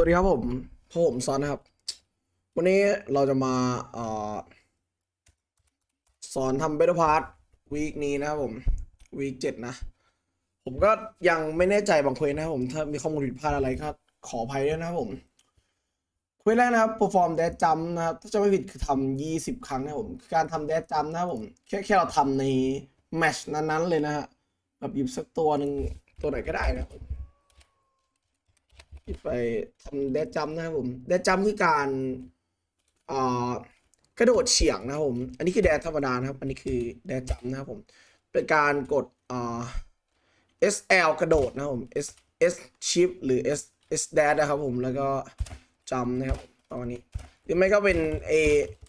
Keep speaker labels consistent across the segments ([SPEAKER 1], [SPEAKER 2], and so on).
[SPEAKER 1] วัสดีครับผมพผมซอนนะครับ วันนี้เราจะมาเอ่อสอนทำเบ t พาร์ทวีคนี้นะครับผมวีคเจ็ดนะ ผมก็ยังไม่แน่ใจบางเควสนะครับผม ถ้ามีข้อมูลผิดพลาดอะไรก็ขออภัยด้วยนะครับผม เควสแรกนะครับ perform dead jump นะครับ ถ้าจะไม่ผิดคือทำยี่สิบครั้งนะครับผมคือการทำ dead jump นะครับผม แค่แค่เราทำในแมชนั้นๆเลยนะฮะแบบหยิบสักตัวหนึ่งตัวไหนก็ได้นะครับผม ไปทำเดดจัมนะครับผมเดดจัมคือการอ่ากระโดดเฉียงนะครับผม อันนี้คือแดดธรรมดานะครับ อันนี้คือแดดจัมนะครับผม เป็นการกดอ่า SL กระโดดนะครับผม S S shift หรือ S S dash นะครับผมแล้วก็จัมนะครับประมาณนี้หรือไม่ก็เป็น A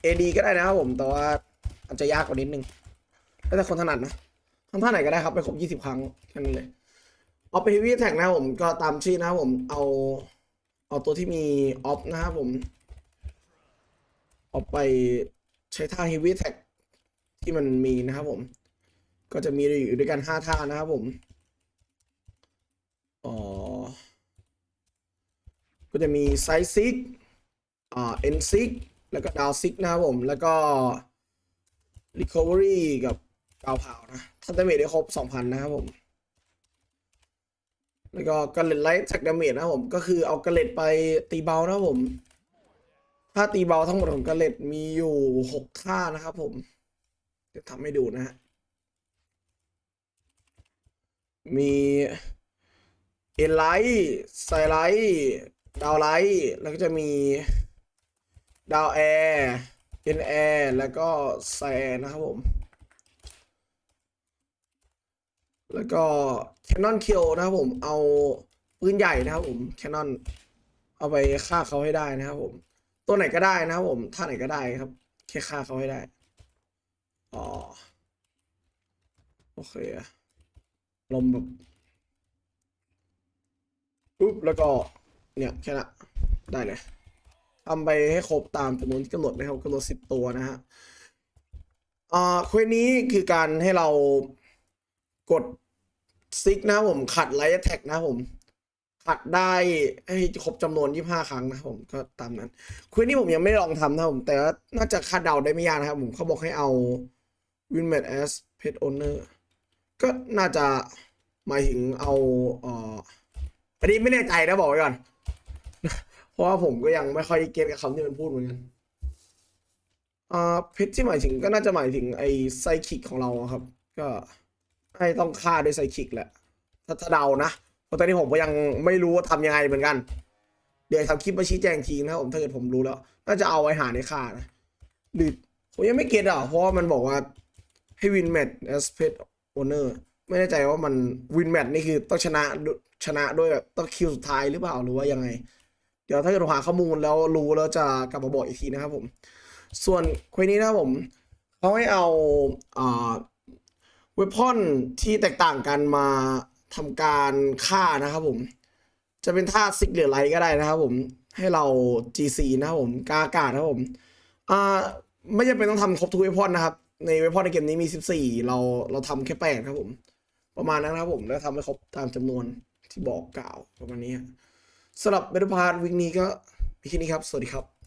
[SPEAKER 1] AD ก็ได้นะครับผมแต่ว่าอาจจะยากกว่านิดนึงแล้วแต่คนถนัดนะทำท่าไหนก็ได้ครับไปครบ 20 ครั้งแค่นั้นเลย เอาไปฮีวีแท็กนะครับผมก็ตามชื่อนะครับผมเอาเอาตัวที่มีออฟนะครับผมเอาไปใช้ท่าฮีวีแท็กที่มันมีนะครับผม ก็จะมีอยู่ด้วยกันห้าท่านะครับผมอ๋อก็จะมีไซซิกอ่าเอ็นซิกแล้วก็ดาวซิกนะครับผม แล้วก็ Recovery กับดาวเผานะถ้าดาเมจได้ครบ2,000นะครับผม แล้วก็กระเล็ดไลท์แท็กดาเมจนะผม ก็คือเอากระเล็ดไปตีเบานะผม ถ้าตีเบาทั้งหมดของกระเล็ดมีอยู่หกท่านะครับผม จะทำให้ดูนะฮะ มีเอไลท์ไซไลท์ดาวไลท์แล้วก็จะมีดาวแอร์เอ็นแอร์แล้วก็ไซแอร์นะครับผม แล้วก็ Canon Kill นะครับผมเอาปืนใหญ่นะครับผม Canon เอาไปฆ่าเขาให้ได้นะครับผม ตัวไหนก็ได้นะครับผมท่าไหนก็ได้ครับแค่ฆ่าเขาให้ได้อ๋อโอเคอะลมแบบปุ๊บแล้วก็เนี่ยแค่นั้นได้เลยทำไปให้ครบตามจำนวนที่กำหนดนะครับกำหนดสิบตัวนะฮะอ่าเควสนี้คือการให้เรากด ซิกนะครับผมขัดไลท์แท็กนะครับผมขัดได้ให้ครบจำนวน 25 ครั้งนะครับผมก็ตามนั้นควสนี้ผมยังไม่ลองทำนะครับผมแต่ว่าน่าจะคาดเดาได้ไม่ยากนะครับผมเขาบอกให้เอา win match as pet owner ก็น่าจะหมายถึงเอาเอ่ออันนี้ไม่แน่ใจนะบอกไว้ก่อน เพราะว่าผมก็ยังไม่ค่อยเก็ตกับคำที่มันพูดเหมือนกันอ่าเพชรที่หมายถึงก็น่าจะหมายถึงไอ้ไซคิกของเราครับ ก็ ให้ต้องฆ่าด้วยไซคิกแหละ ถ้าเดานะเพราะตอนนี้ผมก็ยังไม่รู้ว่าทำยังไงเหมือนกัน เดี๋ยวทำคลิปมาชี้แจงทีนะครับผมถ้าเกิดผมรู้แล้ว น่าจะเอาไว้หาในฆ่านะหรือผมยังไม่เก็ตอะเพราะว่ามันบอกว่าให้วินแมทแอสเพดโอเนอร์ไม่แน่ใจว่ามันวินแมทนี่คือต้องชนะชนะด้วยแบบต้องคิวสุดท้ายหรือเปล่าหรือว่ายังไง เดี๋ยวถ้าเกิดหาข้อมูลแล้วรู้แล้วจะกลับมาบอกอีกทีนะครับผม ส่วนเควสนี้นะผมเขาให้เอาอ่า เวพอนที่แตกต่างกันมาทำการฆ่านะครับผม จะเป็นท่าซิกหรือไรก็ได้นะครับผม ให้เรา GC นะครับผมกาอากาศนะครับผมอ่าไม่จำเป็นต้องทำครบทุกเวพอนนะครับ ในเวพอนในเกมนี้มี 14 เราเราทำแค่แปดครับผม ประมาณนั้นนะครับผม แล้วทำให้ครบตามจำนวนที่บอกกล่าวประมาณนี้สำหรับเบ t พาร์ทวิกนี้ก็มีแค่นี้ครับ สวัสดีครับ